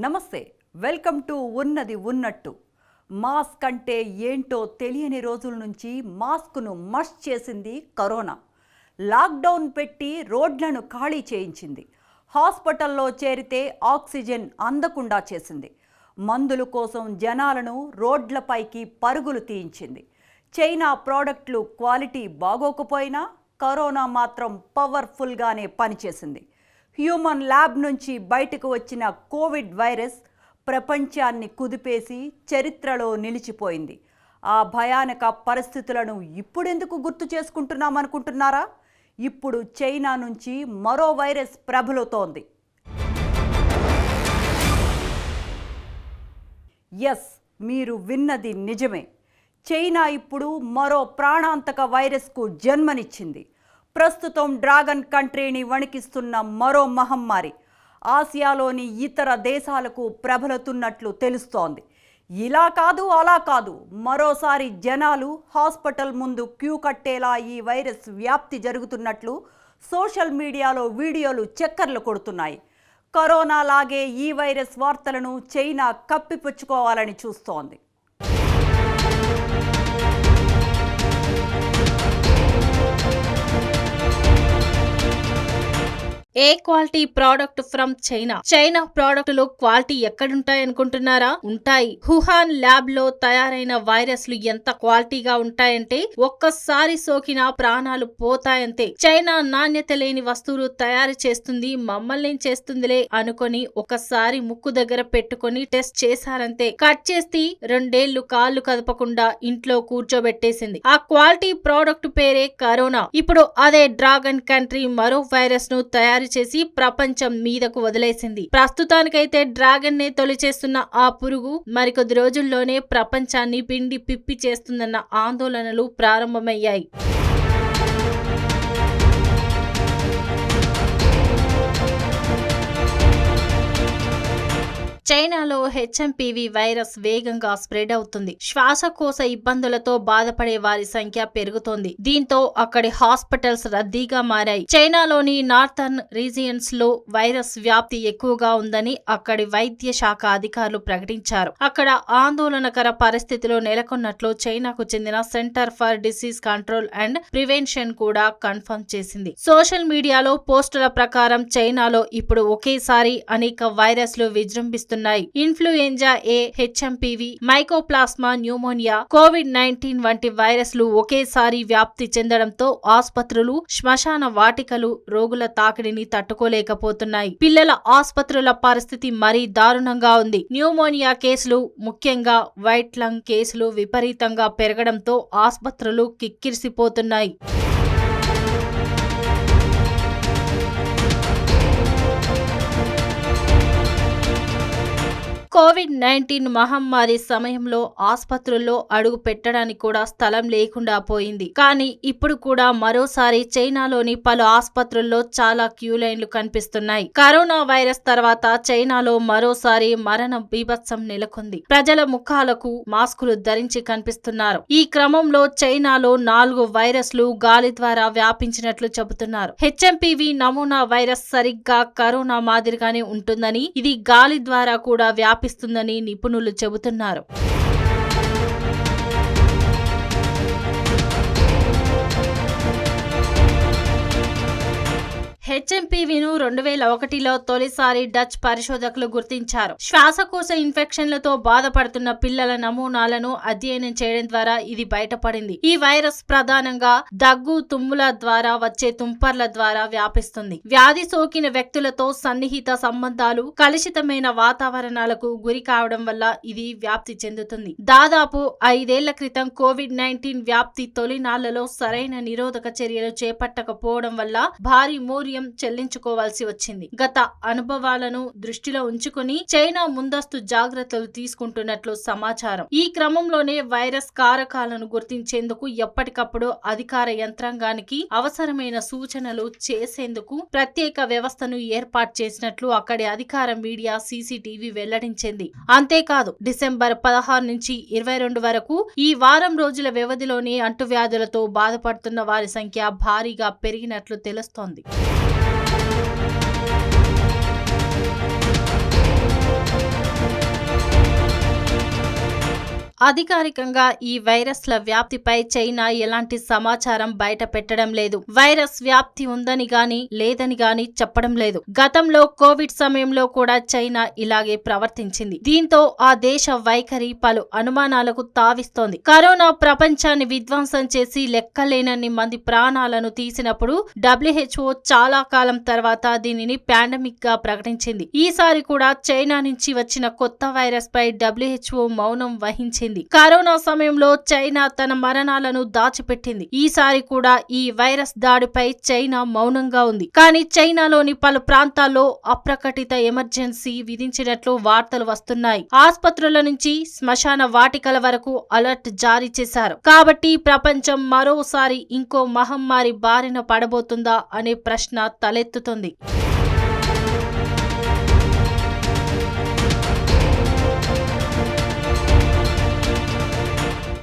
నమస్తే welcome to ఉన్నది ఉన్నట్టు. మాస్క్ అంటే ఏంటో తెలియని రోజుల నుంచి మాస్క్ను మస్ట్ చేసింది కరోనా. లాక్డౌన్ పెట్టి రోడ్లను ఖాళీ చేయించింది. హాస్పిటల్లో చేరితే ఆక్సిజన్ అందకుండా చేసింది. మందుల కోసం జనాలను రోడ్లపైకి పరుగులు తీయించింది. చైనా ప్రోడక్ట్లు క్వాలిటీ బాగోకపోయినా కరోనా మాత్రం పవర్ఫుల్గానే పనిచేసింది. హ్యూమన్ ల్యాబ్ నుంచి బయటకు వచ్చిన కోవిడ్ వైరస్ ప్రపంచాన్ని కుదిపేసి చరిత్రలో నిలిచిపోయింది. ఆ భయానక పరిస్థితులను ఇప్పుడెందుకు గుర్తు చేసుకుంటున్నాం అనుకుంటున్నారా? ఇప్పుడు చైనా నుంచి మరో వైరస్ ప్రబలుతోంది. ఎస్ మీరు విన్నది నిజమే. చైనా ఇప్పుడు మరో ప్రాణాంతక వైరస్కు జన్మనిచ్చింది. ప్రస్తుతం డ్రాగన్ కంట్రీని వణికిస్తున్న మరో మహమ్మారి ఆసియాలోని ఇతర దేశాలకు ప్రబలుతున్నట్లు తెలుస్తోంది. ఇలా కాదు అలా కాదు. మరోసారి జనాలు హాస్పిటల్ ముందు క్యూ కట్టేలా ఈ వైరస్ వ్యాప్తి జరుగుతున్నట్లు సోషల్ మీడియాలో వీడియోలు చక్కర్లు కొడుతున్నాయి. కరోనా లాగే ఈ వైరస్ వార్తలను చైనా కప్పిపుచ్చుకోవాలని చూస్తోంది. ఏ quality product from China? China ప్రోడక్ట్లో quality ఎక్కడుంటాయి అనుకుంటున్నారా? ఉంటాయి. హుహాన్ ల్యాబ్లో తయారైన వైరస్లు ఎంత క్వాలిటీగా ఉంటాయంటే ఒక్కసారి సోకిన ప్రాణాలు పోతాయంతే. చైనా నాణ్యత లేని వస్తువులు తయారు చేస్తుంది మమ్మల్ని చేస్తుందిలే అనుకొని ఒకసారి ముక్కు దగ్గర పెట్టుకొని టెస్ట్ చేశారంతే. కట్ చేసి రెండేళ్ళు కాళ్ళు కదపకుండా ఇంట్లో కూర్చోబెట్టేసింది. ఆ క్వాలిటీ ప్రోడక్ట్ పేరే కరోనా. ఇప్పుడు అదే డ్రాగన్ కంట్రీ మరో వైరస్ను తయారు చేసి ప్రపంచం మీదకు వదిలేసింది. ప్రస్తుతానికైతే డ్రాగన్ నే తొలిచేస్తున్న ఆ పురుగు మరికొద్ది రోజుల్లోనే ప్రపంచాన్ని పిండి పిప్పి చేస్తుందన్న ఆందోళనలు ప్రారంభమయ్యాయి. చైనాలో హెచ్ఎంపీవీ వైరస్ వేగంగా స్ప్రెడ్ అవుతుంది. శ్వాసకోశ ఇబ్బందులతో బాధపడే వారి సంఖ్య పెరుగుతోంది. దీంతో అక్కడి హాస్పిటల్స్ రద్దీగా మారాయి. చైనాలోని నార్థర్న్ రీజియన్స్లో వైరస్ వ్యాప్తి ఎక్కువగా ఉందని అక్కడి వైద్య శాఖ అధికారులు ప్రకటించారు. అక్కడ ఆందోళనకర పరిస్థితిలో నెలకొన్నట్లు చైనాకు చెందిన centre for disease control and prevention కూడా కన్ఫర్మ్ చేసింది. సోషల్ మీడియాలో పోస్టుల ప్రకారం చైనాలో ఇప్పుడు ఒకేసారి అనేక వైరస్లు విజృంభిస్తున్న విజృంభిస్తున్నాయి influenza A HMPV mycoplasma pneumonia covid nineteen వంటి వైరస్లు ఒకేసారి వ్యాప్తి చెందడంతో ఆసుపత్రులు శ్మశాన వాటికలు రోగుల తాకిడిని తట్టుకోలేకపోతున్నాయి. పిల్లల ఆసుపత్రుల పరిస్థితి మరీ దారుణంగా ఉంది. న్యూమోనియా కేసులు ముఖ్యంగా వైట్ లంగ్ కేసులు విపరీతంగా పెరగడంతో ఆసుపత్రులు కిక్కిరిసిపోతున్నాయి. కోవిడ్ నైన్టీన్ మహమ్మారి సమయంలో ఆసుపత్రుల్లో అడుగు పెట్టడానికి కూడా స్థలం లేకుండా పోయింది. కానీ ఇప్పుడు కూడా మరోసారి చైనాలోని పలు ఆసుపత్రుల్లో చాలా క్యూ లైన్లు కనిపిస్తున్నాయి. కరోనా వైరస్ తర్వాత చైనాలో మరోసారి మరణ బీభత్సం నెలకొంది. ప్రజల ముఖాలకు మాస్కులు ధరించి కనిపిస్తున్నారు. ఈ క్రమంలో చైనాలో నాలుగు వైరస్లు గాలి ద్వారా వ్యాపించినట్లు చెబుతున్నారు. హెచ్ఎంపివి నమూనా వైరస్ సరిగ్గా కరోనా మాదిరిగానే ఉంటుందని ఇది గాలి ద్వారా కూడా వ్యాపి వ్యాపిస్తుందని నిపుణులు చెబుతున్నారు. హెచ్ఎంపీవీను రెండు వేల ఒకటిలో తొలిసారి డచ్ పరిశోధకులు గుర్తించారు. శ్వాసకోశ ఇన్ఫెక్షన్లతో బాధపడుతున్న పిల్లల నమూనాలను అధ్యయనం చేయడం ద్వారా ఇది బయటపడింది. ఈ వైరస్ ప్రధానంగా దగ్గు తుమ్ముల ద్వారా వచ్చే తుంపర్ల ద్వారా వ్యాపిస్తుంది. వ్యాధి సోకిన వ్యక్తులతో సన్నిహిత సంబంధాలు కలుషితమైన వాతావరణాలకు గురి కావడం వల్ల ఇది వ్యాప్తి చెందుతుంది. దాదాపు ఐదేళ్ళ క్రితం కోవిడ్ నైన్టీన్ వ్యాప్తి తొలినాళ్ళలో సరైన నిరోధక చర్యలు చేపట్టకపోవడం వల్ల భారీ మూల్యం చెల్లించుకోవాల్సి వచ్చింది. గత అనుభవాలను దృష్టిలో ఉంచుకుని చైనా ముందస్తు జాగ్రత్తలు తీసుకుంటున్నట్లు సమాచారం. ఈ క్రమంలోనే వైరస్ కారకాలను గుర్తించేందుకు ఎప్పటికప్పుడు అధికార యంత్రాంగానికి అవసరమైన సూచనలు చేసేందుకు ప్రత్యేక వ్యవస్థను ఏర్పాటు చేసినట్లు అక్కడి అధికార మీడియా సీసీటీవీ వెల్లడించింది. అంతేకాదు డిసెంబర్ పదహారు నుంచి ఇరవై రెండు వరకు ఈ వారం రోజుల వ్యవధిలోనే అంటువ్యాధులతో బాధపడుతున్న వారి సంఖ్య భారీగా పెరిగినట్లు తెలుస్తోంది. అధికారికంగా ఈ వైరస్ల వ్యాప్తిపై చైనా ఎలాంటి సమాచారం బయట పెట్టడం లేదు. వైరస్ వ్యాప్తి ఉందని గాని లేదని గాని చెప్పడం లేదు. గతంలో కోవిడ్ సమయంలో కూడా చైనా ఇలాగే ప్రవర్తించింది. దీంతో ఆ దేశ వైఖరి పలు అనుమానాలకు తావిస్తోంది. కరోనా ప్రపంచాన్ని విధ్వంసం చేసి లెక్కలేనన్ని మంది ప్రాణాలను తీసినప్పుడు డబ్ల్యూహెచ్ఓ చాలా కాలం తర్వాత దీనిని పాండమిక్గా ప్రకటించింది. ఈసారి కూడా చైనా నుంచి వచ్చిన కొత్త వైరస్ పై డబ్ల్యూహెచ్ఓ మౌనం వహించింది. కరోనా సమయంలో చైనా తన మరణాలను దాచిపెట్టింది. ఈసారి కూడా ఈ వైరస్ దాడిపై చైనా మౌనంగా ఉంది. కానీ చైనాలోని పలు ప్రాంతాల్లో అప్రకటిత ఎమర్జెన్సీ విధించినట్లు వార్తలు వస్తున్నాయి. ఆసుపత్రుల నుంచి శ్మశాన వాటికల వరకు అలర్ట్ జారీ చేశారు. కాబట్టి ప్రపంచం మరోసారి ఇంకో మహమ్మారి బారిన పడబోతుందా అనే ప్రశ్న తలెత్తుతుంది.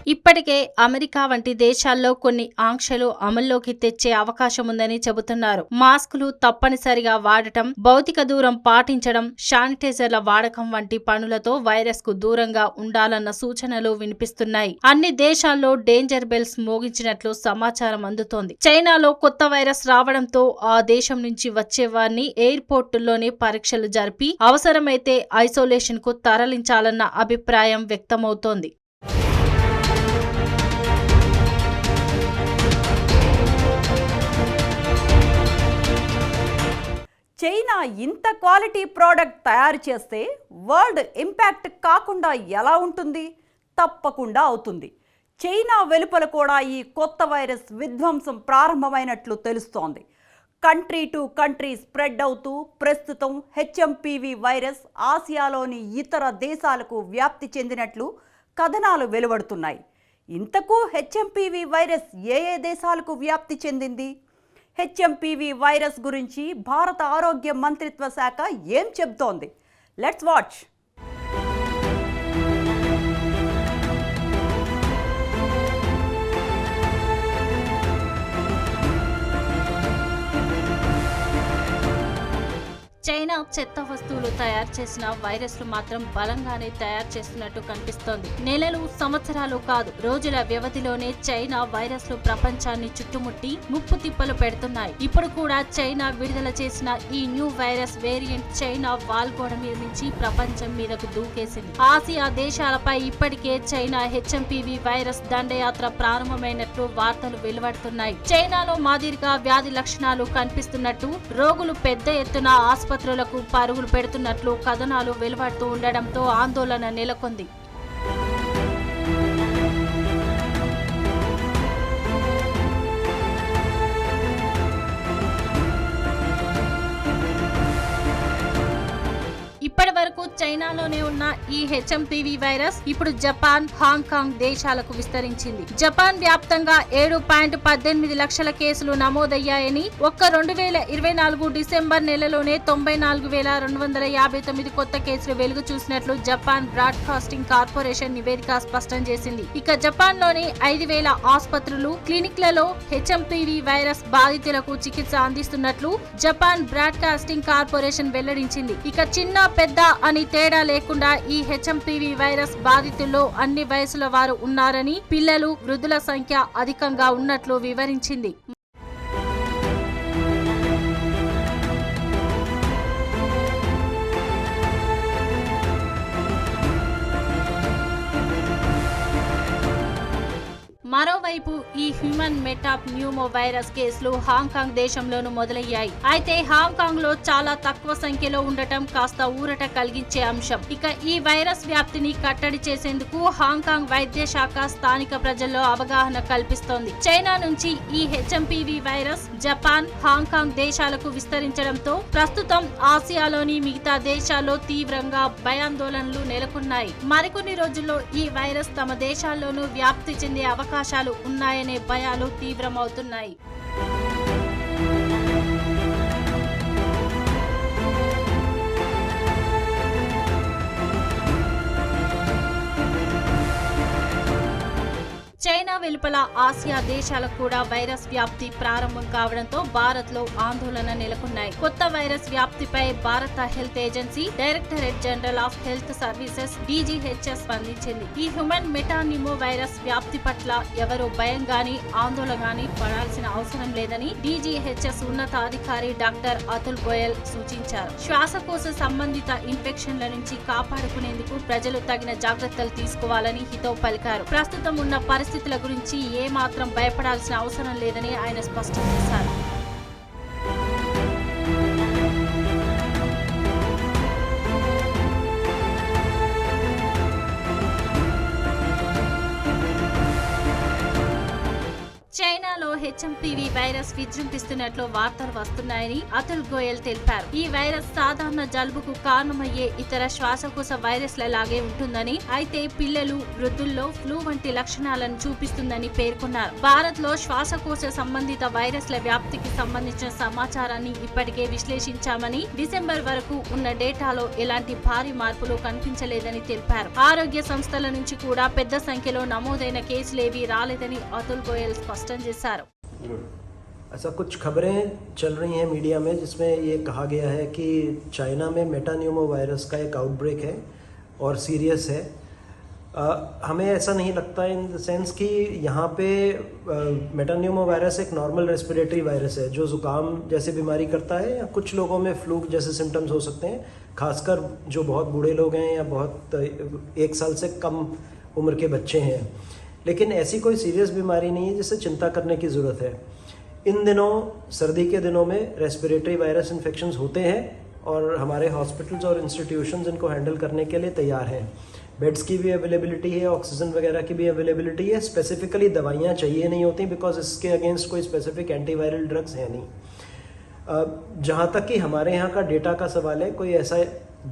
ఇప్పటికే అమెరికా వంటి దేశాల్లో కొన్ని ఆంక్షలు అమల్లోకి తెచ్చే అవకాశం ఉందని చెబుతున్నారు. మాస్కులు తప్పనిసరిగా వాడటం భౌతిక దూరం పాటించడం శానిటైజర్ల వాడకం వంటి పనులతో వైరస్కు దూరంగా ఉండాలన్న సూచనలు వినిపిస్తున్నాయి. అన్ని దేశాల్లో డేంజర్ బెల్స్ మోగించినట్లు సమాచారం అందుతోంది. చైనాలో కొత్త వైరస్ రావడంతో ఆ దేశం నుంచి వచ్చే వారిని ఎయిర్పోర్టుల్లోనే పరీక్షలు జరిపి అవసరమైతే ఐసోలేషన్కు తరలించాలన్న అభిప్రాయం వ్యక్తమవుతోంది. చైనా ఇంత క్వాలిటీ ప్రోడక్ట్ తయారు చేస్తే వరల్డ్ ఇంపాక్ట్ కాకుండా ఎలా ఉంటుంది? తప్పకుండా అవుతుంది. చైనా వెలుపల కూడా ఈ కొత్త వైరస్ విధ్వంసం ప్రారంభమైనట్లు తెలుస్తోంది. కంట్రీ టు కంట్రీ స్ప్రెడ్ అవుతూ ప్రస్తుతం హెచ్ఎంపీవీ వైరస్ ఆసియాలోని ఇతర దేశాలకు వ్యాప్తి చెందినట్లు కథనాలు వెలువడుతున్నాయి. ఇంతకు హెచ్ఎంపీవీ వైరస్ ఏ ఏ దేశాలకు వ్యాప్తి చెందింది? హెచ్ఎంపీవీ వైరస్ గురించి భారత ఆరోగ్య మంత్రిత్వ శాఖ ఏం చెబుతోంది? లెట్స్ వాచ్ చైనా చెత్త వస్తువులు తయారు చేసిన వైరస్లు మాత్రం బలంగానే తయారు చేస్తున్నట్టు కనిపిస్తోంది. నెలలు సంవత్సరాలు కాదు రోజుల వ్యవధిలోనే చైనా వైరస్లు ప్రపంచాన్ని చుట్టుముట్టి ముప్పు తిప్పలు పెడుతున్నాయి. ఇప్పుడు కూడా చైనా విడుదల చేసిన ఈ న్యూ వైరస్ వేరియంట్ చైనా వాల్గోడ మీద నుంచి ప్రపంచం మీదకు దూకేసింది. ఆసియా దేశాలపై ఇప్పటికే చైనా హెచ్ఎంపీవీ వైరస్ దండయాత్ర ప్రారంభమైనట్లు వార్తలు వెలువడుతున్నాయి. చైనాలో మాదిరిగా వ్యాధి లక్షణాలు కనిపిస్తున్నట్టు రోగులు పెద్ద ఎత్తున ఆసుపత్రులకు పరుగులు పెడుతున్నట్లు కథనాలు వెలువడుతూ ఉండడంతో ఆందోళన నెలకొంది. చైనాలోనే ఉన్న ఈ హెచ్ఎంపీవీ వైరస్ ఇప్పుడు జపాన్ హాంకాంగ్ దేశాలకు విస్తరించింది. జపాన్ వ్యాప్తంగా ఏడు పాయింట్ పద్దెనిమిది లక్షల కేసులు నమోదయ్యాయని ఒక్క రెండు వేల ఇరవై నాలుగు డిసెంబర్ నెలలోనే తొంభై నాలుగు వేల రెండు వందల యాభై తొమ్మిది కొత్త కేసులు వెలుగు చూసినట్లు జపాన్ బ్రాడ్కాస్టింగ్ కార్పొరేషన్ నివేదిక స్పష్టం చేసింది. ఇక జపాన్లోని ఐదు వేల ఆసుపత్రులు క్లినిక్లలో హెచ్ఎంపీవీ వైరస్ బాధితులకు చికిత్స అందిస్తున్నట్లు జపాన్ బ్రాడ్కాస్టింగ్ కార్పొరేషన్ వెల్లడించింది. ఇక చిన్న పెద్ద అని తేడా లేకుండా ఈ హెచ్ఎంపీవీ వైరస్ బాధితుల్లో అన్ని వయసుల వారు ఉన్నారని పిల్లలు వృద్ధుల సంఖ్య అధికంగా ఉన్నట్లు వివరించింది. మరోవైపు ఈ హ్యూమన్ మెటాప్ న్యూమో వైరస్ కేసులు హాంకాంగ్ దేశంలోనూ మొదలయ్యాయి. అయితే హాంకాంగ్లో చాలా తక్కువ సంఖ్యలో ఉండటం కాస్త ఊరట కలిగించే అంశం. ఇక ఈ వైరస్ వ్యాప్తిని కట్టడి చేసేందుకు హాంకాంగ్ వైద్య శాఖ స్థానిక ప్రజల్లో అవగాహన కల్పిస్తోంది. చైనా నుంచి ఈ హెచ్ఎంపీవీ వైరస్ జపాన్ హాంకాంగ్ దేశాలకు విస్తరించడంతో ప్రస్తుతం ఆసియాలోని మిగతా దేశాల్లో తీవ్రంగా భయాందోళనలు నెలకొన్నాయి. మరికొన్ని రోజుల్లో ఈ వైరస్ తమ దేశాల్లోనూ వ్యాప్తి చెందే అవకాశాలు ఉన్నాయనే భయాలు తీవ్రమవుతున్నాయి. వెలుపల ఆసియా దేశాలకు కూడా వైరస్ వ్యాప్తి ప్రారంభం కావడంతో భారత్లో ఆందోళన నెలకొన్నాయి. కొత్త వైరస్ వ్యాప్తిపై భారత health agency directorate general of health services DGHS స్పందించింది. ఈ హ్యూమన్ మెటానిమో వైరస్ వ్యాప్తి పట్ల ఎవరూ భయం గాని ఆందోళన గాని పడాల్సిన అవసరం లేదని డీజీహెచ్ఎస్ ఉన్నతాధికారి డాక్టర్ అతుల్ గోయల్ సూచించారు. శ్వాసకోశ సంబంధిత ఇన్ఫెక్షన్ల నుంచి కాపాడుకునేందుకు ప్రజలు తగిన జాగ్రత్తలు తీసుకోవాలని హితవు పలికారు. ప్రస్తుతం ఉన్న పరిస్థితుల గురించి గురించి ఏమాత్రం భయపడాల్సిన అవసరం లేదని ఆయన స్పష్టం చేశారు. హెచ్ఎంపీవీ వైరస్ విజృంభిస్తున్నట్లు వార్తలు వస్తున్నాయని అతుల్ గోయల్ తెలిపారు. ఈ వైరస్ సాధారణ జలుబుకు కారణమయ్యే ఇతర శ్వాసకోశ వైరస్ల లాగే ఉంటుందని అయితే పిల్లలు వృద్ధుల్లో ఫ్లూ వంటి లక్షణాలను చూపిస్తుందని పేర్కొన్నారు. భారత్లో శ్వాసకోశ సంబంధిత వైరస్ల వ్యాప్తికి సంబంధించిన సమాచారాన్ని ఇప్పటికే విశ్లేషించామని డిసెంబర్ వరకు ఉన్న డేటాలో ఎలాంటి భారీ మార్పులు కనిపించలేదని తెలిపారు. ఆరోగ్య సంస్థల నుంచి కూడా పెద్ద సంఖ్యలో నమోదైన కేసులేవీ రాలేదని అతుల్ గోయల్ స్పష్టం చేశారు. ऐसा कुछ खबरें चल रही हैं मीडिया में जिसमें ये कहा गया है कि चाइना में मेटान्यूमो वायरस का एक आउटब्रेक है और सीरियस है। अ, हमें ऐसा नहीं लगता इन द सेंस कि यहाँ पे मेटान्यूमो वायरस एक नॉर्मल रेस्पिरेटरी वायरस है जो ज़ुकाम जैसे बीमारी करता है या कुछ लोगों में फ्लू जैसे सिम्टम्स हो सकते हैं खासकर जो बहुत बूढ़े लोग हैं या बहुत एक साल से कम उम्र के बच्चे हैं। लेकिन ऐसी कोई सीरियस बीमारी नहीं है जिससे चिंता करने की ज़रूरत है। इन दिनों, सर्दी के दिनों में रेस्पिरेटरी वायरस इन्फेक्शन होते हैं और हमारे हॉस्पिटल्स और इंस्टीट्यूशन इनको हैंडल करने के लिए तैयार हैं। बेड्स की भी अवेलेबिलिटी है ऑक्सीजन वगैरह की भी अवेलेबिलिटी है। स्पेसिफिकली दवाइयाँ चाहिए नहीं होती बिकॉज़ इसके अगेंस्ट कोई स्पेसिफिक एंटीवायरल ड्रग्स है नहीं। जहाँ तक कि हमारे यहाँ का डेटा का सवाल है, कोई ऐसा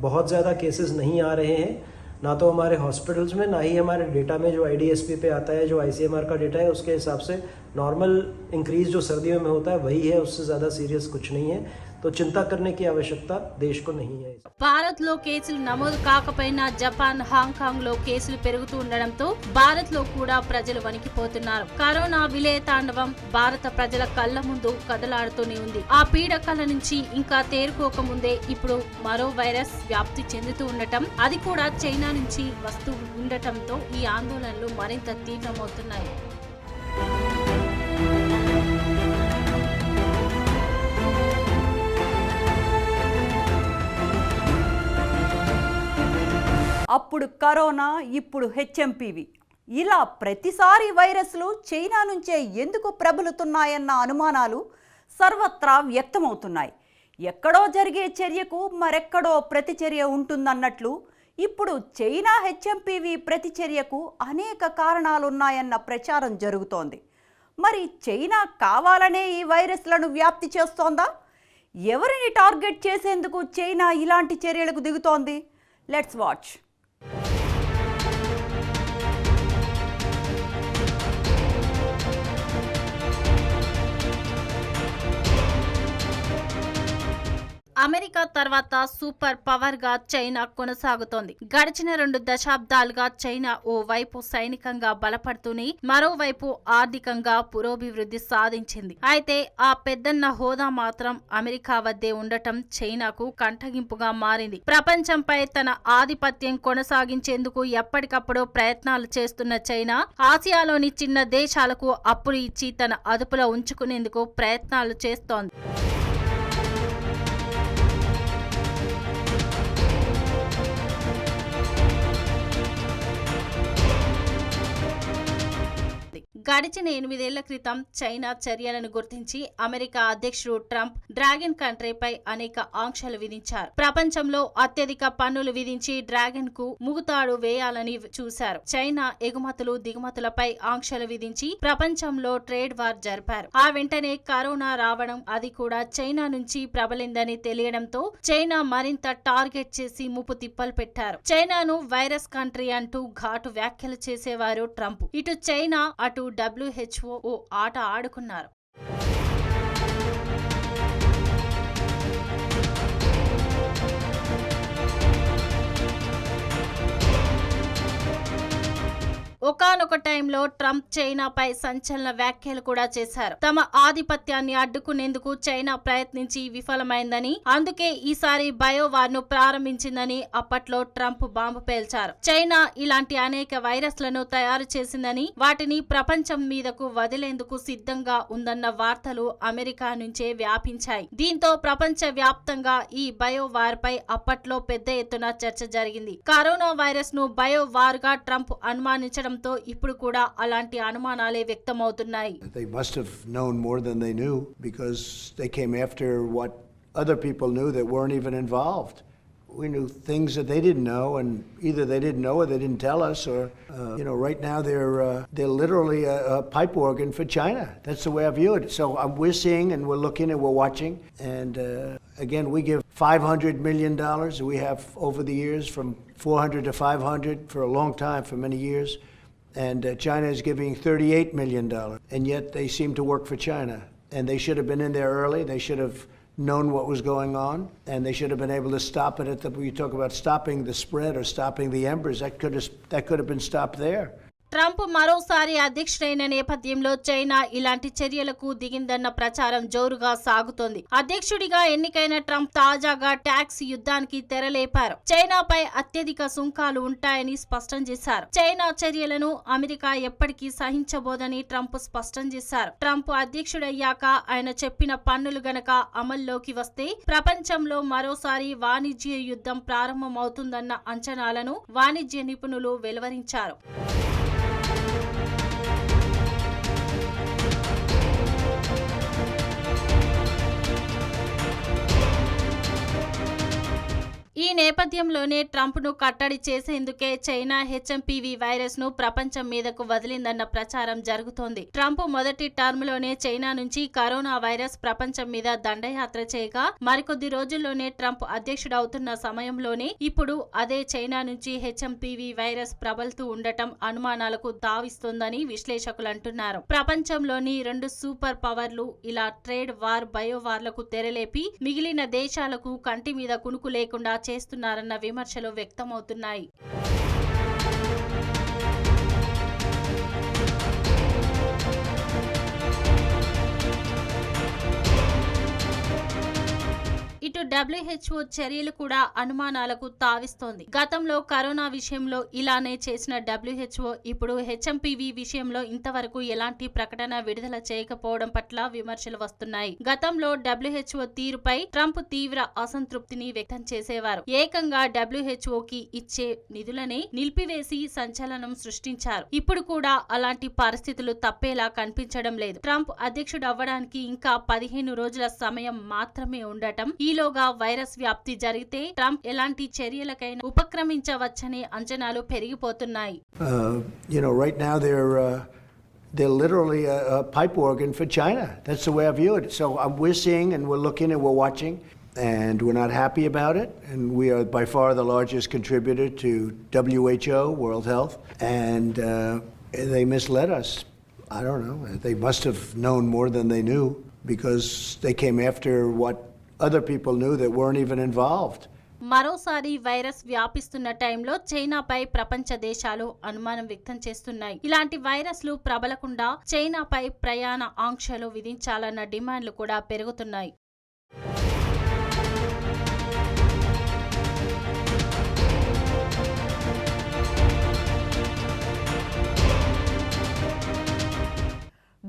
बहुत ज़्यादा केसेस नहीं आ रहे हैं ना तो हमारे हॉस्पिटल्स में, ना ही हमारे डेटा में जो आईडीएसपी पे आता है, जो आईसीएमआर का डेटा है, उसके हिसाब से नॉर्मल इंक्रीज जो सर्दियों में होता है, वही है, उससे ज़्यादा सीरियस कुछ नहीं है। तो चिंता करने की आवश्यकता देश को नहीं है భారత్ లో కేసులు నమోదు కాకపోయినా జపాన్ హాంకాంగ్ లో కేసులు పెరుగుతూ ఉండడంతో భారత్ లో కూడా ప్రజలు వణికిపోతున్నారు కరోనా విలయ తాండవం భారత ప్రజల కళ్ళ ముందు కదలాడుతూనే ఉంది ఆ పీడకల నుంచి ఇంకా తేరుకోక ముందే ఇప్పుడు మరో వైరస్ వ్యాప్తి చెందుతూ ఉండటం అది కూడా చైనా నుంచి వస్తూ ఉండటంతో ఈ ఆందోళనలు మరింత తీవ్రమవుతున్నాయి అప్పుడు కరోనా ఇప్పుడు హెచ్ఎంపీవి. ఇలా ప్రతిసారి వైరస్లు చైనా నుంచే ఎందుకు ప్రబలుతున్నాయన్న అనుమానాలు సర్వత్రా వ్యక్తమవుతున్నాయి. ఎక్కడో జరిగే చర్యకు మరెక్కడో ప్రతిచర్య ఉంటుందన్నట్లు ఇప్పుడు చైనా హెచ్ఎంపివి ప్రతిచర్యకు అనేక కారణాలున్నాయన్న ప్రచారం జరుగుతోంది. మరి చైనా కావాలనే ఈ వైరస్లను వ్యాప్తి చేస్తోందా? ఎవరిని టార్గెట్ చేసేందుకు చైనా ఇలాంటి చర్యలకు దిగుతోంది? Let's watch. అమెరికా తర్వాత సూపర్ పవర్గా చైనా కొనసాగుతోంది. గడిచిన రెండు దశాబ్దాలుగా చైనా ఓ వైపు సైనికంగా బలపడుతూనే మరోవైపు ఆర్థికంగా పురోభివృద్ధి సాధించింది. అయితే ఆ పెద్దన్న హోదా మాత్రం అమెరికా వద్దే ఉండటం చైనాకు కంటగింపుగా మారింది. ప్రపంచంపై తన ఆధిపత్యం కొనసాగించేందుకు ఎప్పటికప్పుడు ప్రయత్నాలు చేస్తున్న చైనా ఆసియాలోని చిన్న దేశాలకు అప్పులు ఇచ్చి తన అదుపులో ఉంచుకునేందుకు ప్రయత్నాలు చేస్తోంది. గడిచిన ఎనిమిదేళ్ళ క్రితం చైనా చర్యలను గుర్తించి అమెరికా అధ్యక్షుడు ట్రంప్ డ్రాగన్ కంట్రీపై అనేక ఆంక్షలు విధించారు. ప్రపంచంలో అత్యధిక పన్నులు విధించి డ్రాగన్కు ముగుతాడు వేయాలని చూశారు. చైనా ఎగుమతులు దిగుమతులపై ఆంక్షలు విధించి ప్రపంచంలో ట్రేడ్ వార్ జరిపారు. ఆ వెంటనే కరోనా రావడం అది కూడా చైనా నుంచి ప్రబలిందని తెలియడంతో చైనా మరింత టార్గెట్ చేసి ముప్పు తిప్పలు పెట్టారు. చైనాను వైరస్ కంట్రీ అంటూ ఘాటు వ్యాఖ్యలు చేసేవారు ట్రంప్. ఇటు చైనా అటు డబ్ల్యూహెచ్ఓ ఓ ఆట ఆడుకున్నారు. ఒకానొక టైంలో ట్రంప్ చైనాపై సంచలన వ్యాఖ్యలు కూడా చేశారు. తమ ఆధిపత్యాన్ని అడ్డుకునేందుకు చైనా ప్రయత్నించి విఫలమైందని అందుకే ఈసారి బయోవార్ను ప్రారంభించిందని అప్పట్లో ట్రంప్ బాంబు పేల్చారు. చైనా ఇలాంటి అనేక వైరస్లను తయారు చేసిందని వాటిని ప్రపంచం మీదకు వదిలేందుకు సిద్ధంగా ఉందన్న వార్తలు అమెరికా నుంచే వ్యాపించాయి. దీంతో ప్రపంచ వ్యాప్తంగా ఈ బయోవార్ పై అప్పట్లో పెద్ద ఎత్తున చర్చ జరిగింది. కరోనా వైరస్ను బయోవార్గా ట్రంప్ అనుమానించడం అనుమానించడంతో ఇప్పుడు కూడా అలాంటి అనుమానాలే వ్యక్తమవుతున్నాయి They must have known more than they knew because they came after what other people knew that weren't even involved. We knew things that they didn't know, and either they didn't know or they didn't tell us, or uh, you know, right now they're uh, they're literally a, a pipe organ for China. That's the way I view it. So um, we're seeing and we're looking and we're watching, and uh, again, we give 500 million dollars. We have over the years from 400 to 500 for a long time, for many years and uh, China is giving $38 million, and yet they seem to work for China. And they should have been in there early. They should have known what was going on, and they should have been able to stop it at the. You talk about stopping the spread or stopping the embers. That could have that could have been stopped there. Trump మరోసారి అధ్యక్షుడైన నేపథ్యంలో China ఇలాంటి చర్యలకు దిగిందన్న ప్రచారం జోరుగా సాగుతోంది. అధ్యక్షుడిగా ఎన్నికైన ట్రంప్ తాజాగా ట్యాక్స్ యుద్ధానికి తెరలేపారు. చైనాపై అత్యధిక సుంకాలు ఉంటాయని స్పష్టం చేశారు. చైనా చర్యలను అమెరికా ఎప్పటికీ సహించబోదని ట్రంప్ స్పష్టం చేశారు. ట్రంప్ అధ్యక్షుడయ్యాక ఆయన చెప్పిన పన్నులు గనక అమల్లోకి వస్తే ప్రపంచంలో మరోసారి వాణిజ్య యుద్ధం ప్రారంభమవుతుందన్న అంచనాలను వాణిజ్య నిపుణులు వెలువరించారు. ఈ నేపథ్యంలోనే ట్రంప్ను కట్టడి చేసేందుకే చైనా హెచ్ఎంపీవీ వైరస్ను ప్రపంచం మీదకు వదిలిందన్న ప్రచారం జరుగుతోంది. ట్రంప్ మొదటి టర్మ్లోనే చైనా నుంచి కరోనా వైరస్ ప్రపంచం మీద దండయాత్ర చేయగా మరికొద్ది రోజుల్లోనే ట్రంప్ అధ్యక్షుడవుతున్న సమయంలోనే ఇప్పుడు అదే చైనా నుంచి హెచ్ఎంపీవీ వైరస్ ప్రబలుతూ ఉండటం అనుమానాలకు దావిస్తోందని విశ్లేషకులు అంటున్నారు. ప్రపంచంలోని రెండు సూపర్ పవర్లు ఇలా ట్రేడ్ వార్ బయోవార్లకు తెరలేపి మిగిలిన దేశాలకు కంటి మీద కునుకు లేకుండా చేస్తున్నారన్న విమర్శలు వ్యక్తమవుతున్నాయి. ఇటు డబ్ల్యూహెచ్ఓ చర్యలు కూడా అనుమానాలకు తావిస్తోంది. గతంలో కరోనా విషయంలో ఇలానే చేసిన డబ్ల్యూహెచ్ఓ ఇప్పుడు హెచ్ఎంపీవీ విషయంలో ఇంతవరకు ఎలాంటి ప్రకటన విడుదల చేయకపోవడం పట్ల విమర్శలు వస్తున్నాయి. గతంలో డబ్ల్యూహెచ్ఓ తీరుపై ట్రంప్ తీవ్ర అసంతృప్తిని వ్యక్తం చేసేవారు. ఏకంగా డబ్ల్యూహెచ్ఓకి ఇచ్చే నిధులనే నిలిపివేసి సంచలనం సృష్టించారు. ఇప్పుడు కూడా అలాంటి పరిస్థితులు తప్పేలా కనిపించడం లేదు. ట్రంప్ అధ్యక్షుడు అవ్వడానికి ఇంకా పదిహేను రోజుల సమయం మాత్రమే ఉండటం ఈలో ఈలోగా వైరస్ వ్యాప్తి జరిగితే ట్రంప్ ఎలాంటి చర్యలకైనా ఉపక్రమించవచ్చనే అంచనాలు పెరిగిపోతున్నాయి Uh, you know, right now they're uh, they're literally a, a pipe organ for China. That's the way I view it. So um, we're seeing and we're looking and we're watching, and we're not happy about it. And we are by far the largest contributor to WHO, World Health, and uh, they misled us. I don't know. They must have known more than they knew because they came after what other people knew that weren't even involved. మరోసారి virus వ్యాపిస్తున్న టైంలో చైనాపై ప్రపంచ దేశాలు అనుమానం వ్యక్తం చేస్తున్నాయి ఇలాంటి వైరస్లు ప్రబలకుండా చైనాపై ప్రయాణ ఆంక్షలు విధించాలన్న డిమాండ్లు కూడా పెరుగుతున్నాయి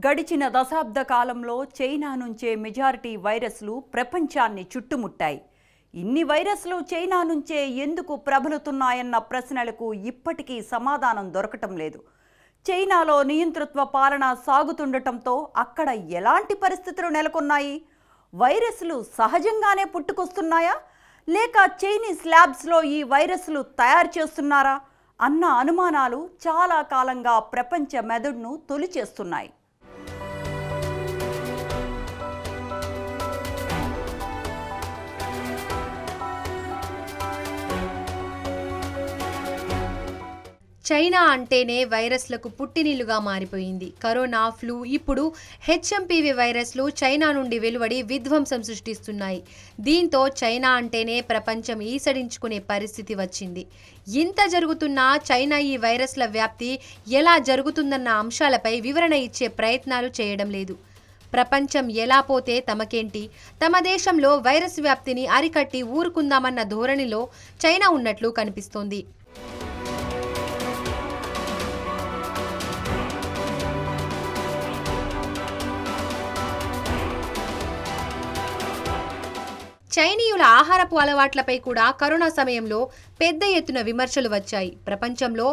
గడిచిన దశాబ్ద కాలంలో చైనా నుంచే మెజారిటీ వైరస్లు ప్రపంచాన్ని చుట్టుముట్టాయి. ఇన్ని వైరస్లు చైనా నుంచే ఎందుకు ప్రబలుతున్నాయన్న ప్రశ్నలకు ఇప్పటికీ సమాధానం దొరకటం లేదు. చైనాలో నియంతృత్వ పాలన సాగుతుండటంతో అక్కడ ఎలాంటి పరిస్థితులు నెలకొన్నాయి? వైరస్లు సహజంగానే పుట్టుకొస్తున్నాయా? లేక చైనీస్ ల్యాబ్స్లో ఈ వైరస్లు తయారు చేస్తున్నారా? అన్న అనుమానాలు చాలా కాలంగా ప్రపంచ మెదడును తొలిచేస్తున్నాయి. చైనా అంటేనే వైరస్లకు పుట్టినిల్లుగా మారిపోయింది. కరోనా ఫ్లూ ఇప్పుడు హెచ్ఎంపివి వైరస్లు చైనా నుండి వెలువడి విధ్వంసం సృష్టిస్తున్నాయి. దీంతో చైనా అంటేనే ప్రపంచం ఈసడించుకునే పరిస్థితి వచ్చింది. ఇంత జరుగుతున్నా చైనా ఈ వైరస్ల వ్యాప్తి ఎలా జరుగుతుందన్న అంశాలపై వివరణ ఇచ్చే ప్రయత్నాలు చేయడం లేదు. ప్రపంచం ఎలా పోతే తమకేంటి? తమ దేశంలో వైరస్ వ్యాప్తిని అరికట్టి ఊరుకుందామన్న ధోరణిలో చైనా ఉన్నట్లు కనిపిస్తోంది. చైనీయుల ఆహారపు అలవాట్లపై కూడా కరోనా సమయంలో పెద్ద ఎత్తున విమర్శలు వచ్చాయి. ప్రపంచంలో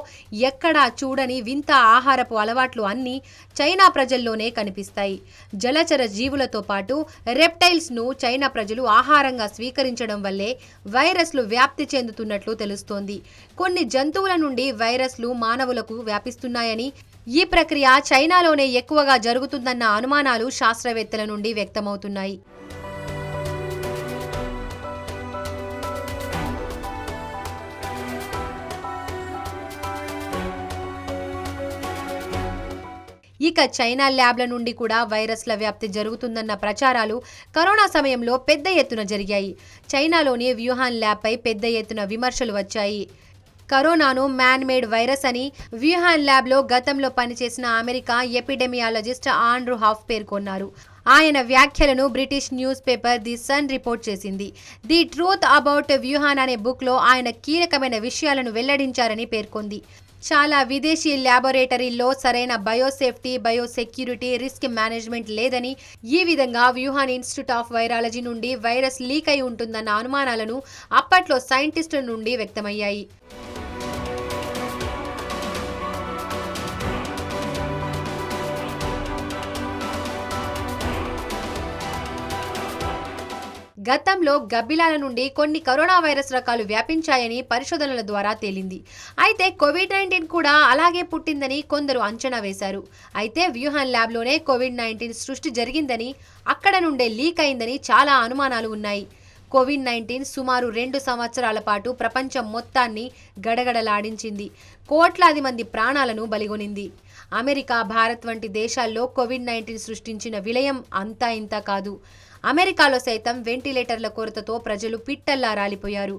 ఎక్కడా చూడని వింత ఆహారపు అలవాట్లు అన్నీ చైనా ప్రజల్లోనే కనిపిస్తాయి. జలచర జీవులతో పాటు రెప్టైల్స్ను చైనా ప్రజలు ఆహారంగా స్వీకరించడం వల్లే వైరస్లు వ్యాప్తి చెందుతున్నట్లు తెలుస్తోంది. కొన్ని జంతువుల నుండి వైరస్లు మానవులకు వ్యాపిస్తున్నాయని ఈ ప్రక్రియ చైనాలోనే ఎక్కువగా జరుగుతుందన్న అనుమానాలు శాస్త్రవేత్తల నుండి వ్యక్తమవుతున్నాయి. ఇక చైనా ల్యాబ్ల నుండి కూడా వైరస్ల వ్యాప్తి జరుగుతుందన్న ప్రచారాలు కరోనా సమయంలో పెద్ద ఎత్తున జరిగాయి. చైనాలోని వ్యూహాన్ ల్యాబ్పై పెద్ద ఎత్తున విమర్శలు వచ్చాయి. కరోనాను మ్యాన్ మేడ్ వైరస్ అని వ్యూహాన్ ల్యాబ్లో గతంలో పనిచేసిన అమెరికా ఎపిడెమియాలజిస్ట్ ఆండ్రూ హాఫ్ పేర్కొన్నారు. ఆయన వ్యాఖ్యలను British newspaper the Sun report చేసింది. ది ట్రూత్ అబౌట్ వ్యూహాన్ అనే బుక్లో ఆయన కీలకమైన విషయాలను వెల్లడించారని పేర్కొంది. చాలా విదేశీ ల్యాబొరేటరీల్లో సరైన బయోసేఫ్టీ బయోసెక్యూరిటీ రిస్క్ మేనేజ్మెంట్ లేదని ఈ విధంగా వ్యూహాన్ ఇన్స్టిట్యూట్ ఆఫ్ వైరాలజీ నుండి వైరస్ లీక్ అయి ఉంటుందన్న అనుమానాలను అప్పట్లో సైంటిస్టుల నుండి వ్యక్తమయ్యాయి. గతంలో గబ్బిలాల నుండి కొన్ని కరోనా వైరస్ రకాలు వ్యాపించాయని పరిశోధనల ద్వారా తేలింది. అయితే కోవిడ్ నైన్టీన్ కూడా అలాగే పుట్టిందని కొందరు అంచనా వేశారు. అయితే వ్యూహాన్ ల్యాబ్లోనే కోవిడ్ నైన్టీన్ సృష్టి జరిగిందని అక్కడ నుండే లీక్ అయిందని చాలా అనుమానాలు ఉన్నాయి. కోవిడ్ నైన్టీన్ సుమారు రెండు సంవత్సరాల పాటు ప్రపంచం మొత్తాన్ని గడగడలాడించింది. కోట్లాది మంది ప్రాణాలను బలిగొనింది. అమెరికా భారత్ వంటి దేశాల్లో కోవిడ్ నైన్టీన్ సృష్టించిన విలయం అంతా ఇంత కాదు. అమెరికాలో సైతం వెంటిలేటర్ల కొరతతో ప్రజలు పిట్టల్లా రాలిపోయారు.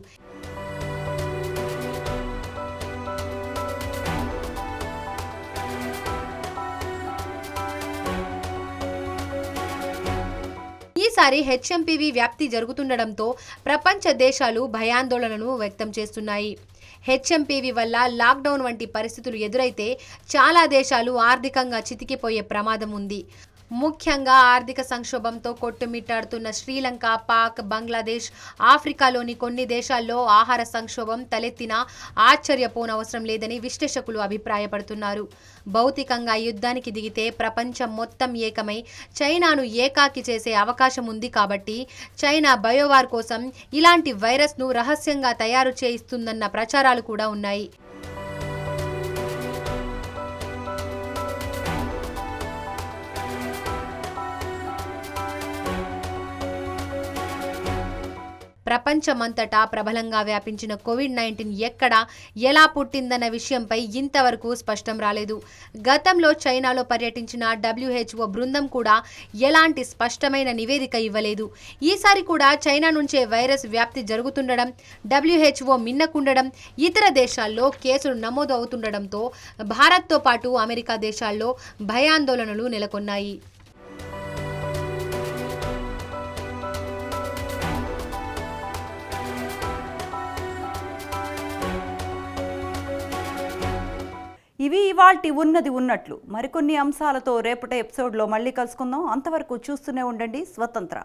ఈసారి హెచ్ఎంపీవీ వ్యాప్తి జరుగుతుండడంతో ప్రపంచ దేశాలు భయాందోళనను వ్యక్తం చేస్తున్నాయి. హెచ్ఎంపీవీ వల్ల లాక్డౌన్ వంటి పరిస్థితులు ఎదురైతే చాలా దేశాలు ఆర్థికంగా చితికిపోయే ప్రమాదం ఉంది. ముఖ్యంగా ఆర్థిక సంక్షోభంతో కొట్టుమిట్టాడుతున్న శ్రీలంక పాక్ బంగ్లాదేశ్ ఆఫ్రికాలోని కొన్ని దేశాల్లో ఆహార సంక్షోభం తలెత్తినా ఆశ్చర్యపోనవసరం లేదని విశ్లేషకులు అభిప్రాయపడుతున్నారు. భౌతికంగా యుద్ధానికి దిగితే ప్రపంచం మొత్తం ఏకమై చైనాను ఏకాకి చేసే అవకాశం ఉంది కాబట్టి చైనా బయోవార్ కోసం ఇలాంటి వైరస్ను రహస్యంగా తయారు చేయిస్తుందన్న ప్రచారాలు కూడా ఉన్నాయి. ప్రపంచమంతటా ప్రబలంగా వ్యాపించిన కోవిడ్ నైన్టీన్ ఎక్కడ ఎలా పుట్టిందన్న విషయంపై ఇంతవరకు స్పష్టం రాలేదు. గతంలో చైనాలో పర్యటించిన డబ్ల్యూహెచ్ఓ బృందం కూడా ఎలాంటి స్పష్టమైన నివేదిక ఇవ్వలేదు. ఈసారి కూడా చైనా నుంచే వైరస్ వ్యాప్తి జరుగుతుండడం డబ్ల్యూహెచ్ఓ మిన్నకుండడం ఇతర దేశాల్లో కేసులు నమోదు అవుతుండడంతో భారత్తో పాటు అమెరికా దేశాల్లో భయాందోళనలు నెలకొన్నాయి. ఇవి ఇవాల్టి ఉన్నది ఉన్నట్లు. మరికొన్ని అంశాలతో రేపటి ఎపిసోడ్లో మళ్ళీ కలుసుకుందాం. అంతవరకు చూస్తూనే ఉండండి. స్వతంత్ర.